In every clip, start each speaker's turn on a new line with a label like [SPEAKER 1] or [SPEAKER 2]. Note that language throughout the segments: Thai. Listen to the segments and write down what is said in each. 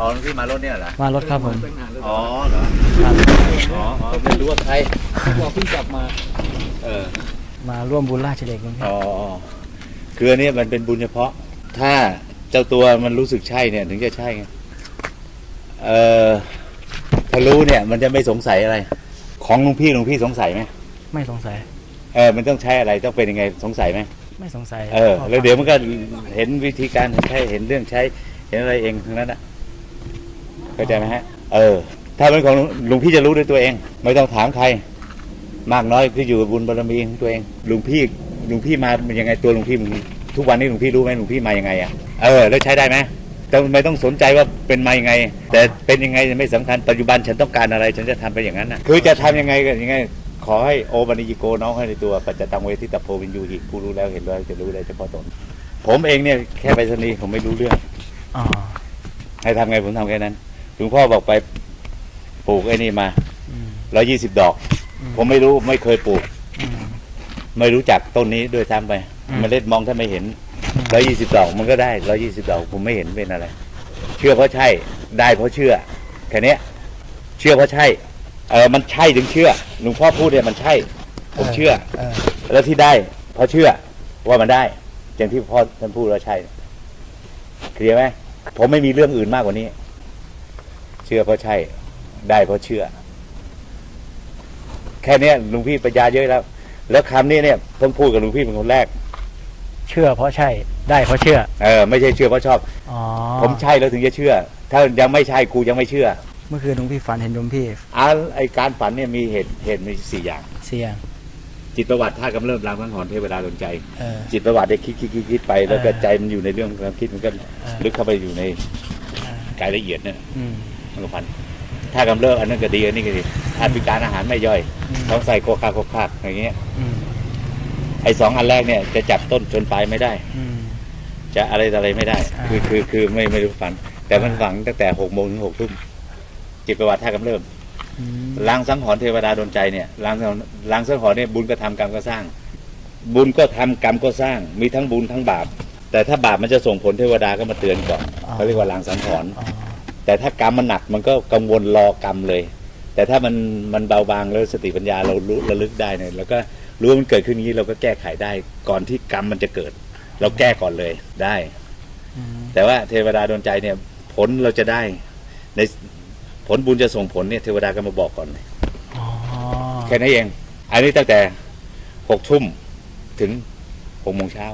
[SPEAKER 1] อ๋อหลวงพี่มารถเนี่ยเหรอ
[SPEAKER 2] มารถครับผม
[SPEAKER 1] อ๋อเหรอ
[SPEAKER 2] ครับ
[SPEAKER 1] อ๋ออ๋อไม่รู้ว่าใคร
[SPEAKER 3] บอกเพิ่งกลับมา
[SPEAKER 1] เออ
[SPEAKER 2] มาร่วมบุญราชเด็กหลวงพี่
[SPEAKER 1] อ๋ออ๋อ คืออันนี้มันเป็นบุญเฉพาะ ถ้าเจ้าตัวมันรู้สึกใช่เนี่ยถึงจะใช่ไง เออถ้ารู้เนี่ย มันจะไม่สงสัยอะไร ของหลวงพี่หลวงพี่สงสัยไหม
[SPEAKER 2] ไม่สงสัย
[SPEAKER 1] เออ มันต้องใช้อะไรต้องเป็นยังไงสงสัยไหม
[SPEAKER 2] ไม่สงสัย
[SPEAKER 1] เออ แล้วเดี๋ยวมันก็เห็นวิธีการใช้เห็นเรื่องใช้ เห็นอะไรเองทั้งนั้นอะ เข้าใจไหมฮะ เออ ถ้าเป็นของหลวงพี่จะรู้ด้วยตัวเอง ไม่ต้องถามใคร มากน้อยคืออยู่กับบุญบารมีของตัวเองหลวงพี่หลวงพี่มาเป็นยังไงตัวหลวงพี่มึงทุกวันนี้หลวงพี่รู้ไหมหลวงพี่มายังไงอะเออแล้วใช้ได้ไหมแต่ไม่ต้องสนใจว่าเป็นมายังไง แต่เป็นยังไงไม่สำคัญปัจจุบันฉันต้องการอะไร ฉันจะทำไปอย่างนั้นนะคือจะทำยังไงกันยังไงขอให้โอบันิยิโกน้องให้ในตัวปัจจตังเวทิตาโพวินยูหิผู้รู้แล้วเห็นแล้วจะรู้ได้เฉพาะตนผมเองเนี่ยแค่ไปสนีย์ผมไม่รู้เรื่อง
[SPEAKER 2] อ๋อ
[SPEAKER 1] ให้ทำไงผมทำแค่นั้น หลวงพ่อบอกไปปลูกไอ้นี่มา
[SPEAKER 2] อืม
[SPEAKER 1] ร้อยี่สิบดอก
[SPEAKER 2] อืม
[SPEAKER 1] ผมไม่รู้ไม่เคยปลูก
[SPEAKER 2] อืม
[SPEAKER 1] ไม่รู้จักต้นนี้ด้วยซ้ำไป
[SPEAKER 2] อืม
[SPEAKER 1] เมล็ดมองถ้าไม่เห็น
[SPEAKER 2] อืม
[SPEAKER 1] ร้อยี่สิบดอกมันก็ได้ร้อยี่สิบดอกผมไม่เห็นเป็นอะไร เชื่อเพราะใช่ ได้เพราะเชื่อแค่เนี้ยเชื่อเพราะใช่เออมันใช่ถึงเชื่อหลวงพ่อพูดเนี่ยมันใช่ ผมเชื่อ
[SPEAKER 2] เออ
[SPEAKER 1] แล้วที่ได้เพราะเชื่อว่ามันได้ อย่างที่พ่อท่านพูดว่าใช่เคลียร์ไหมผมไม่มีเรื่องอื่นมากกว่านี้ เชื่อเพราะใช่ ได้เพราะเชื่อ แค่เนี้ยหลวงพี่ปัญญาเยอะแล้ว แล้วคำนี้เนี่ยผมพูดกับหลวงพี่เป็นคนแรก
[SPEAKER 2] เชื่อเพราะใช่ ได้เพราะเชื่อ
[SPEAKER 1] เออไม่ใช่เชื่อเพราะชอบ
[SPEAKER 2] อ๋อ
[SPEAKER 1] ผมใช่แล้วถึงจะเชื่อ ถ้ายังไม่ใช่กูยังไม่เชื่อ
[SPEAKER 2] เมื่อคืนหลวงพี่ฝันเห็นหลวงพี่
[SPEAKER 1] อ่าไอการฝันเนี่ยมีเหตุเหตุมีสี่อย่าง
[SPEAKER 2] เสียง
[SPEAKER 1] จิตประวัติท่ากำเริบรางสังหรณ์เทวดาดนใจ
[SPEAKER 2] เออ
[SPEAKER 1] จิตประวัติได้คิดคิดคิดคิดไป แล้วก็
[SPEAKER 2] เออ
[SPEAKER 1] ใจมันอยู่ในเรื่องความคิดมันก็
[SPEAKER 2] เออ
[SPEAKER 1] ลึกเข้าไปอยู่ใน
[SPEAKER 2] เออ
[SPEAKER 1] รายละเอียดเนี่ย
[SPEAKER 2] อืม
[SPEAKER 1] มันก็พันถ้ากำเริบอันนั้นก็ดีอันนี้ก็ดีถ้าพิการอาหารไม่ย่อย
[SPEAKER 2] อืม
[SPEAKER 1] ท้องใส่โคคาโคคากอย่างเงี้ย
[SPEAKER 2] อืม
[SPEAKER 1] ไอ้สองอันแรกเนี่ยจะจับต้นชนปลายไม่ได้
[SPEAKER 2] อืม
[SPEAKER 1] จะอะไรต่ออะไรไม่ได้
[SPEAKER 2] อ่า
[SPEAKER 1] คือคือคือไม่ไม่รู้ฝัน แต่มัน
[SPEAKER 2] อ่า
[SPEAKER 1] ฝังตั้งแต่หกโมงถึงหกทุ่มจิตประวัติท่ากำเริบ
[SPEAKER 2] อืม
[SPEAKER 1] ลางสังหรณ์เทวดาดนใจเนี่ยลางสังหรณ์ลางสังหรณ์เนี่ยบุญก็ทำกรรมก็สร้าง บุญก็ทำกรรมก็สร้าง มีทั้งบุญทั้งบาป แต่ถ้าบาปมันจะส่งผลเทวดาก็มาเตือนก่อนเขาเรียกว่าลางสังหรณ์
[SPEAKER 2] อ๋อ
[SPEAKER 1] แต่ถ้ากรรมมันหนักมันก็กังวลรอกรรมเลย แต่ถ้ามันมันเบาบางแล้วสติปัญญาเรารู้ระลึกได้เนี่ยแล้วก็รู้ว่ามันเกิดขึ้นอย่างนี้เราก็แก้ไขได้ก่อนที่กรรมมันจะเกิด เราแก้ก่อนเลยได้
[SPEAKER 2] อืม
[SPEAKER 1] แต่ว่าเทวดาดนใจเนี่ย ผลเราจะได้ ในผลบุญจะส่งผลเนี่ยเทวดาก็มาบอกก่อนเลย
[SPEAKER 2] อ๋อ
[SPEAKER 1] แค่นั้นเอง อันนี้ตั้งแต่หกทุ่มถึงหกโมงเช้า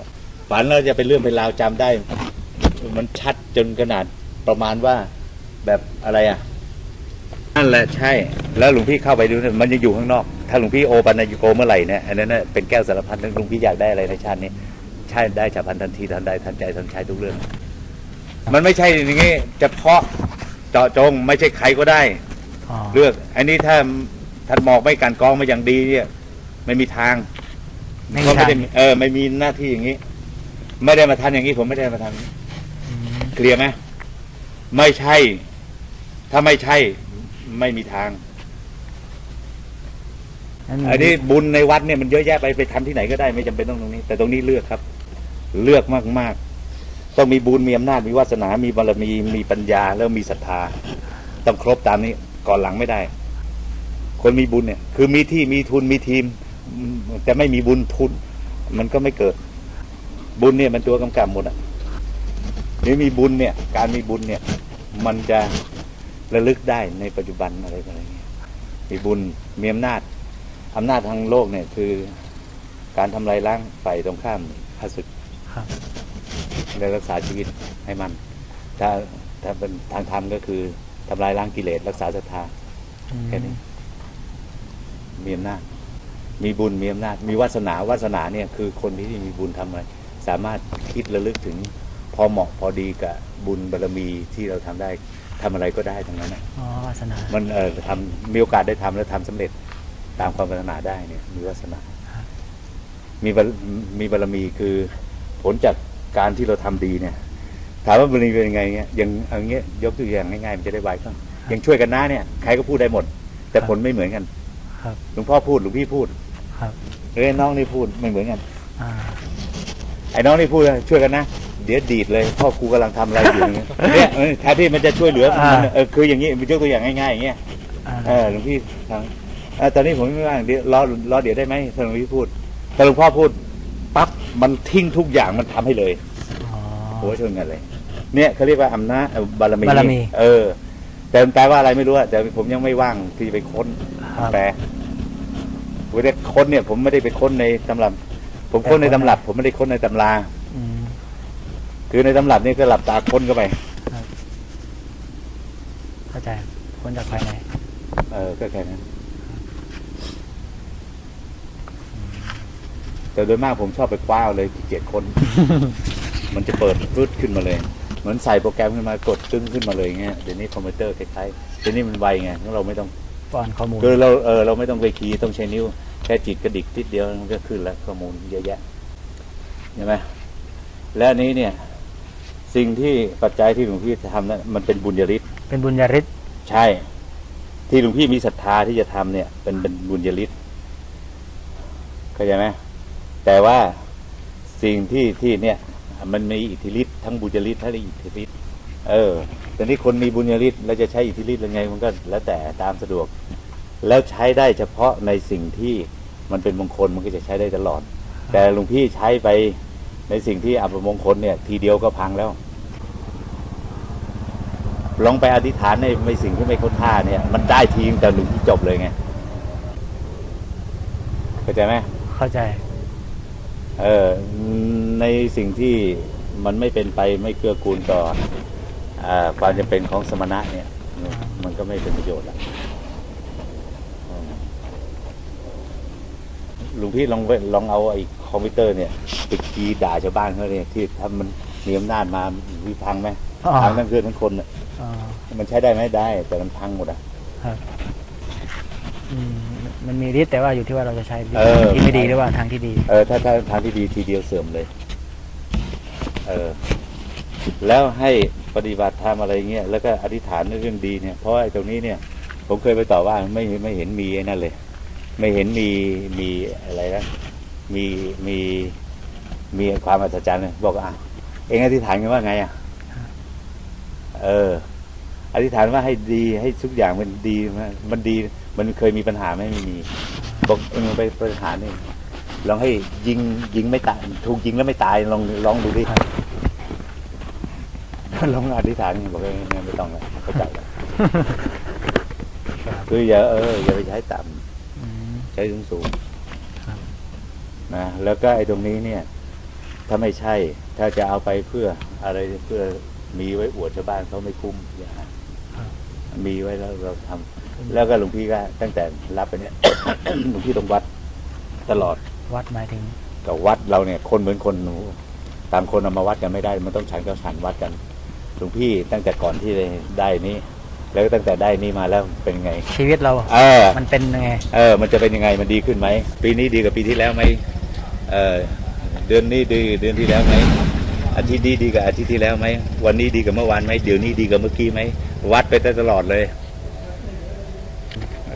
[SPEAKER 1] ฝันแล้วจะเป็นเรื่องเป็นราวจำได้ มันชัดจนขนาดประมาณว่า แบบอะไรอะนั่นแหละใช่ แล้วหลวงพี่เข้าไปดูเนี่ยมันยังอยู่ข้างนอก ถ้าหลวงพี่โอปันญโกเมื่อไหร่เนี่ยอันนั้นน่ะเป็นแก้วสารพัดนึกหลวงพี่อยากได้อะไรในชาตินี้ใช่ได้ฉับพลันทันทีทันใดทันใจทันใช้ทุกเรื่อง มันไม่ใช่อย่างงี้เฉพาะเจาะจงไม่ใช่ใครก็ได้
[SPEAKER 2] อ๋อ
[SPEAKER 1] เลือก อันนี้ถ้าท่านหมอกไม่กลันกรองมาอย่างดีเนี่ย ไม่มีทาง
[SPEAKER 2] ไม่
[SPEAKER 1] เขาไม่
[SPEAKER 2] ใช่
[SPEAKER 1] ได้มีเออ ไม่มีหน้าที่อย่างนี้ ไม่ได้มาทำอย่างนี้ผมไม่ได้มาทำอย่างนี้
[SPEAKER 2] อืม
[SPEAKER 1] เคลียร์ไหมไม่ใช่ ถ้าไม่ใช่ไม่มีทาง
[SPEAKER 2] งั้น
[SPEAKER 1] อันนี้บุญในวัดเนี่ยมันเยอะแยะไปไปทำที่ไหนก็ได้ไม่จำเป็นต้องตรงนี้ แต่ตรงนี้เลือกครับ เลือกมากๆ ต้องมีบุญมีอำนาจมีวาสนา มีบารมีมีปัญญา แล้วมีศรัทธาต้องครบตามนี้ ก่อนหลังไม่ได้ คนมีบุญเนี่ย คือมีที่มีทุนมีทีมอืมแต่ไม่มีบุญทุน มันก็ไม่เกิด บุญเนี่ยมันตัวกำกับหมดอะนี่มีบุญเนี่ย การมีบุญเนี่ย มันจะ ระลึกได้ในปัจจุบันอะไรอะไรเงี้ยมีบุญมีอำนาจอำนาจทางโลกเนี่ยคือการทำลายล้างฝ่ายตรงข้ามข้าศึก
[SPEAKER 2] ครับ
[SPEAKER 1] และรักษาชีวิตให้มัน ถ้าถ้าเป็นทางธรรมก็คือทำลายล้างกิเลสรักษาศรัทธา
[SPEAKER 2] อืม
[SPEAKER 1] แค่นี้มีอำนาจ มีบุญมีอำนาจ มีวาสนาวาสนาเนี่ยคือคนที่มีบุญทำอะไร สามารถคิดระลึกถึงพอเหมาะพอดีกับบุญบารมีที่เราทำได้ ทำอะไรก็ได้ทั้งนั้นนะ
[SPEAKER 2] อ๋อวาสนา
[SPEAKER 1] มันเออทำมีโอกาสได้ทำแล้วทำสำเร็จตามความปรารถนาได้เนี่ย มีวาสนา มีบารมีบารมีคือผลจากการที่เราทำดีเนี่ย ถามว่าบารมีเป็นยังไงเงี้ยอยังเอาเงี้ยยกตัวอย่างง่ายๆมันจะได้ไวขึ้นอย่างช่วยกันนะเนี่ยใครก็พูดได้หมด แต่ผลไม่เหมือนกัน
[SPEAKER 2] ครับ
[SPEAKER 1] หลวงพ่อพูดหลวงพี่พูด
[SPEAKER 2] ครับ
[SPEAKER 1] เอ้ยน้องนี่พูดไม่เหมือนกัน
[SPEAKER 2] อ่า
[SPEAKER 1] ไอ้น้องนี่พูดช่วยกันนะ ดี๋ยวดีดเลยพ่อครูกำลังทำอะไรอยู่เนี่ยเนี่ยเออแทนที่มันจะช่วยเหลือมันเออคืออย่างนี้ยกตัวอย่างง่ายๆอย่างเงี้ย
[SPEAKER 2] อ่า
[SPEAKER 1] เออหลวงพี่ทางเออตอนนี้ผมไม่ว่างเดี๋ยวรอรอเดี๋ยวได้ไหมถ้าหลวงพี่พูดถ้าหลวงพ่อพูดปั๊บมันทิ้งทุกอย่างมันทำให้เลย
[SPEAKER 2] อ๋อ
[SPEAKER 1] โอ้ชนกันเลย เนี่ยเขาเรียกว่าอำนาจเอ่อบารมี
[SPEAKER 2] บารมี
[SPEAKER 1] เออ แต่มันแปลว่าอะไรไม่รู้อะแต่ผมยังไม่ว่างที่จะไปค้น
[SPEAKER 2] ครับ
[SPEAKER 1] แปลเวลาค้นเนี่ย ผมไม่ได้ไปค้นในตำรับผมค้นในตำรับ ผมไม่ได้ค้นในตำรา
[SPEAKER 2] อืม
[SPEAKER 1] คือในตำรับนี่ก็หลับตาค้นเข้าไป
[SPEAKER 2] เข้าใจคนจากภายใน
[SPEAKER 1] เออก็แค่นั้นแต่โดยมากผมชอบไปคว้าเอาเลยขี้เกียจคนมันจะเปิดรุดขึ้นมาเลย เหมือนใส่โปรแกรมขึ้นมากดตึ้งขึ้นมาเลยอย่างเงี้ยเดี๋ยวนี้คอมพิวเตอร์คล้ายๆเดี๋ยวนี้มันไวไงงั้นเราไม่ต้อง
[SPEAKER 2] ป้อนข้อมูล
[SPEAKER 1] คือเราเออเราไม่ต้องไปคีย์ต้องใช้นิ้วแค่จิตกระดิกทิดเดียวมันก็ขึ้นแล้วข้อมูลเยอะแยะใช่ไหมและอันนี้เนี่ย สิ่งที่ปัจจัยที่หลวงพี่จะทำนั้นมันเป็นบุญญาฤทธิ์
[SPEAKER 2] เป็นบุญญาฤทธิ์
[SPEAKER 1] ใช่ ที่หลวงพี่มีศรัทธาที่จะทำเนี่ย เป็นเป็นบุญญาฤทธิ์เข้าใจไหมแต่ว่าสิ่งที่ที่เนี่ย มันมีอิทธิฤทธิ์ทั้งบุญญาฤทธิ์ทั้งอิทธิฤทธิ์เออแต่นี่คนมีบุญญาฤทธิ์แล้วจะใช้อิทธิฤทธิ์ยังไง มันก็แล้วแต่ตามสะดวก แล้วใช้ได้เฉพาะในสิ่งที่มันเป็นมงคลมันก็จะใช้ได้ตลอด แต่หลวงพี่ใช้ไป ในสิ่งที่อัปมงคลเนี่ย ทีเดียวก็พังแล้ว ลองไปอธิษฐานในในสิ่งที่ไม่ค้นท่าเนี่ย มันได้ทีแต่หลวงพี่จบเลยไงเข้าใจไหม
[SPEAKER 2] เข้าใจ
[SPEAKER 1] เออในสิ่งที่มันไม่เป็นไปไม่เกื้อกูลต่ออาความจำเป็นของสมณะเนี่ย มันก็ไม่เป็นประโยชน์ละอืมหลุงพี่ลองไปลองเอาไอ้ คอมพิวเตอร์เนี่ยไปกีย์ด่าชาวบ้านเขาเนี่ยที่ถ้ามันมีอำนาจมาวิพังไหม
[SPEAKER 2] อ๋อ
[SPEAKER 1] พังทั้งคืนทั้งคนน่ะ
[SPEAKER 2] อ๋อ
[SPEAKER 1] มันใช้ได้ไหมได้ แต่มันพังหมดอะ
[SPEAKER 2] ครับอืมมันมีฤทธิ์แต่ว่าอยู่ที่ว่าเราจะใช้
[SPEAKER 1] เออ
[SPEAKER 2] ที่ไม่ดีหรือว่าทางที่ดี
[SPEAKER 1] เออถ้าถ้าทางที่ดีทีเดียวเสื่อมเลย เออ แล้วให้ปฏิบัติธรรมอะไรเงี้ยแล้วก็อธิษฐานในเรื่องดีเนี่ยเพราะว่าไอ้ตรงนี้เนี่ย ผมเคยไปต่อว่าไม่ไม่เห็นมีไอ้นั่นเลย ไม่เห็นมีมีอะไรนะ มีมีมีความอัศจรรย์เลยบอกว่าอะเองอธิษฐานกันว่าไงอะเออ อธิษฐานว่าให้ดีให้ทุกอย่างมันดีมันมันดี มันเคยมีปัญหาไหมไม่มีบอกเออไปปัญหานี่ลองให้ยิงยิงไม่ตายถูกยิงแล้วไม่ตายลองลองดูดิ
[SPEAKER 2] ครับ
[SPEAKER 1] ลองอธิษฐานบอกว่างั้นไม่ต้องแล้วเข้าใจแล้ว
[SPEAKER 2] ครับ
[SPEAKER 1] คืออย่าเอออย่าไปใช้ต่ำ
[SPEAKER 2] อืม
[SPEAKER 1] ใช้สูงสูง
[SPEAKER 2] ครับ
[SPEAKER 1] ๆ นะแล้วก็ไอ้ตรงนี้เนี่ย ถ้าไม่ใช่ ถ้าจะเอาไปเพื่ออะไรเพื่อมีไว้อวดชาวบ้านเขาไม่คุ้มอย่า
[SPEAKER 2] ครับ
[SPEAKER 1] มีไว้แล้วเราทำแล้วก็หลวงพี่ก็ตั้งแต่รับไปเนี่ยหลวงพี่ต้องวัดตลอด
[SPEAKER 2] วัดหมายถึง
[SPEAKER 1] กับวัดเราเนี่ย คนเหมือนคนหนูต่างคนเอามาวัดกันไม่ได้ มันต้องฉันก็ฉันวัดกันหลวงพี่ตั้งแต่ก่อนที่ได้นี้แล้วก็ตั้งแต่ได้นี้มาแล้วเป็นไง
[SPEAKER 2] ชีวิตเรา
[SPEAKER 1] เออ
[SPEAKER 2] มันเป็นยังไง
[SPEAKER 1] เออ มันจะเป็นยังไงมันดีขึ้นไหม ปีนี้ดีกว่าปีที่แล้วไหม เออเดือนนี้ดีเดือนที่แล้วไหมอาทิตย์นี้ดีกว่าอาทิตย์ที่แล้วไหมวันนี้ดีกว่าเมื่อวานไหมเดี๋ยวนี้ดีกว่าเมื่อกี้ไหมวัดไปได้ตลอดเลย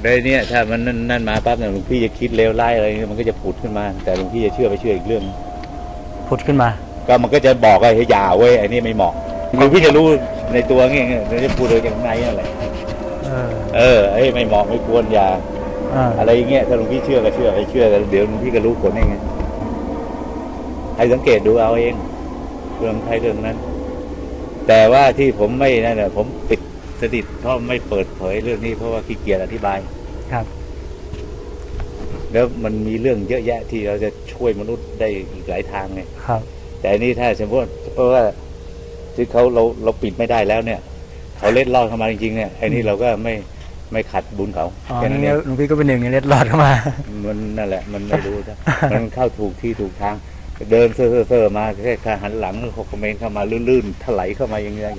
[SPEAKER 1] ได้เนี่ยถ้ามันนั่นนั่นมาปั๊บเนี่ยหลวงพี่จะคิดเลวร้ายอะไรเนี่ยมันก็จะผุดขึ้นมา แต่หลวงพี่จะเชื่อไปเชื่ออีกเรื่อง
[SPEAKER 2] ผุดขึ้นมา
[SPEAKER 1] ก็มันก็จะบอกว่าเฮ้ยอย่าเว้ยไอ้นี่ไม่เหมาะหลวงพี่จะรู้ในตัวเงี้ยเดี๋ยวจะพูดโดยจากในนั่นแหละ
[SPEAKER 2] เออ
[SPEAKER 1] เออเฮ้ยไม่เหมาะไม่ควรอย่า
[SPEAKER 2] อ่า
[SPEAKER 1] อะไรอย่างเงี้ยถ้าหลวงพี่เชื่อก็เชื่อไม่เชื่อก็เดี๋ยวหลวงพี่ก็รู้ผลเองไง ให้สังเกตดูเอาเองเรื่องใครเรื่องนั้น แต่ว่าที่ผมไม่นั่นแหละผมปิดสนิทเพราะไม่เปิดเผยเรื่องนี้เพราะว่าขี้เกียจอธิบาย
[SPEAKER 2] ครับ
[SPEAKER 1] แล้วมันมีเรื่องเยอะแยะที่เราจะช่วยมนุษย์ได้อีกหลายทางไง
[SPEAKER 2] ครับ
[SPEAKER 1] แต่อันนี้ถ้าสมมติเพราะว่าที่เขาเราเราปิดไม่ได้แล้วเนี่ย เขาเล็ดลอดเข้ามาจริงๆเนี่ยไอ้นี่เราก็ไม่ไม่ขัดบุญเขา
[SPEAKER 2] อ๋อ
[SPEAKER 1] แค่นั้นเอ
[SPEAKER 2] นี่
[SPEAKER 1] ง
[SPEAKER 2] หลวงพี่ก็เป็นหนึ่งในเล็ดลอดเข้ามา
[SPEAKER 1] มันนั่นแหละ มันไม่รู้นะมันเข้าถูกที่ถูกทาง เดินเซ่อเซ่อๆมาแค่แค่หันหลังหกเมนเข้ามาลื่นๆถลายเข้ามาอย่างเงี้ย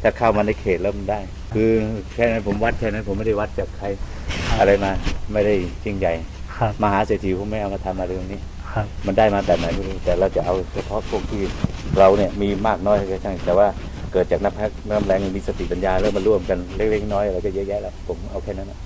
[SPEAKER 1] แต่เข้ามาในเขตแล้วมันได้ คือแค่นั้นผมวัดแค่นั้นผมไม่ได้วัดจากใครอะไรมาไม่ได้จริงใหญ่
[SPEAKER 2] ครับ
[SPEAKER 1] มหาเศรษฐีผมไม่เอามาทำอะไรตรงนี้
[SPEAKER 2] ครับ
[SPEAKER 1] มันได้มาแบบไหนไม่รู้แต่เราจะเอาเฉพาะพวกที่เราเนี่ยมีมากน้อยก็ช่างแต่ว่าเกิดจากน้ำพักน้ำแรงมีสติปัญญาแล้วมาร่วมกันเล็กๆน้อยๆอะไรก็เยอะแยะแล้วผมเอาแค่นั้นนะ